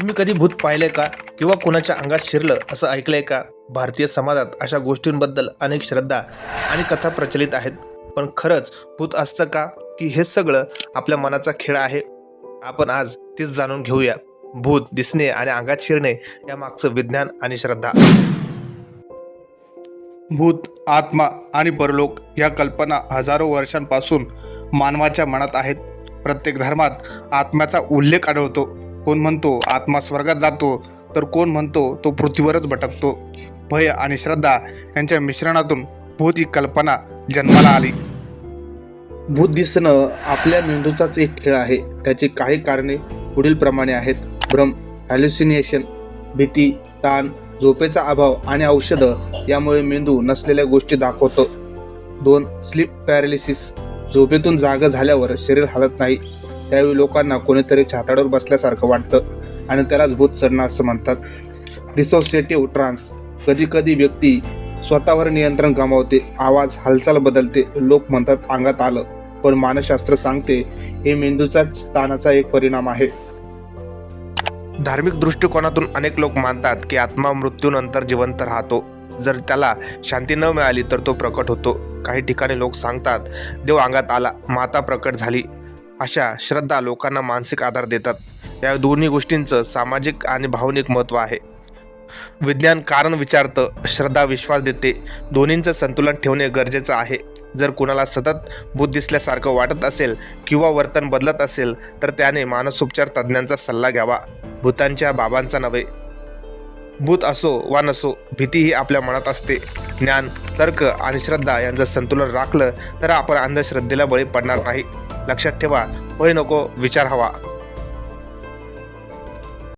तुम्ही कधी भूत पाहिले का? किंवा कोणाच्या अंगात शिरलं असं ऐकलंय का? भारतीय समाजात अशा गोष्टींबद्दल अनेक श्रद्धा आणि कथा प्रचलित आहेत. पण खरंच भूत असतं का? की हे सगळं आपल्या मनाचा खेळ आहे? आपण आज तेच जाणून घेऊया. भूत दिसणे आणि अंगात शिरणे या मागचं विज्ञान आणि श्रद्धा. भूत आत्मा आणि परलोक या कल्पना हजारो वर्षांपासून मानवाच्या मनात आहेत. प्रत्येक धर्मात आत्म्याचा उल्लेख आढळतो. कोण म्हणतो आत्मा स्वर्गात जातो तर कोण म्हणतो तो पृथ्वीवरच भटकतो. भय आणि श्रद्धा यांच्या मिश्रणातून भूत ही कल्पना जन्माला आली. भूत दिसणं आपल्या मेंदूचाच एक खेळ आहे. त्याची काही कारणे पुढीलप्रमाणे आहेत. भ्रम हॅल्युसिनेशन भीती ताण झोपेचा अभाव आणि औषधं यामुळे मेंदू नसलेल्या गोष्टी दाखवतो. दोन स्लीप पॅरालिसिस झोपेतून जागा झाल्यावर शरीर हलत नाही. त्यावेळी लोकांना कोणीतरी छाताडावर बसल्यासारखं वाटतं आणि त्यालाच भूत चढणं असं म्हणतात. डिसोसिएटिव्ह ट्रान्स कधी कधी व्यक्ती स्वतःवर नियंत्रण गमावते आवाज हालचाल बदलते लोक म्हणतात अंगात आलं. पण मानसशास्त्र सांगते हे मेंदूचाच ताणाचा एक परिणाम आहे. धार्मिक दृष्टिकोनातून अनेक लोक मानतात की आत्मा मृत्यूनंतर जिवंत राहतो. जर त्याला शांती न मिळाली तर तो प्रकट होतो. काही ठिकाणी लोक सांगतात देव अंगात आला माता प्रकट झाली. अशा श्रद्धा लोकांना मानसिक आधार देतात. या दोन्ही गोष्टींचं सामाजिक आणि भावनिक महत्त्व आहे. विज्ञान कारण विचारतं श्रद्धा विश्वास देते. दोन्हींचं संतुलन ठेवणे गरजेचं आहे. जर कुणाला सतत भूत दिसल्यासारखं वाटत असेल किंवा वर्तन बदलत असेल तर त्याने मानसोपचार तज्ज्ञांचा सल्ला घ्यावा. भूतांच्या बाबांचा नव्हे भूत असो वा नसो भीती ही आपल्या मनात असते. ज्ञान तर्क आणि श्रद्धा यांचं संतुलन राखलं तर आपण अंधश्रद्धेला बळी पडणार नाही. लक्षात ठेवा होय नको विचार हवा.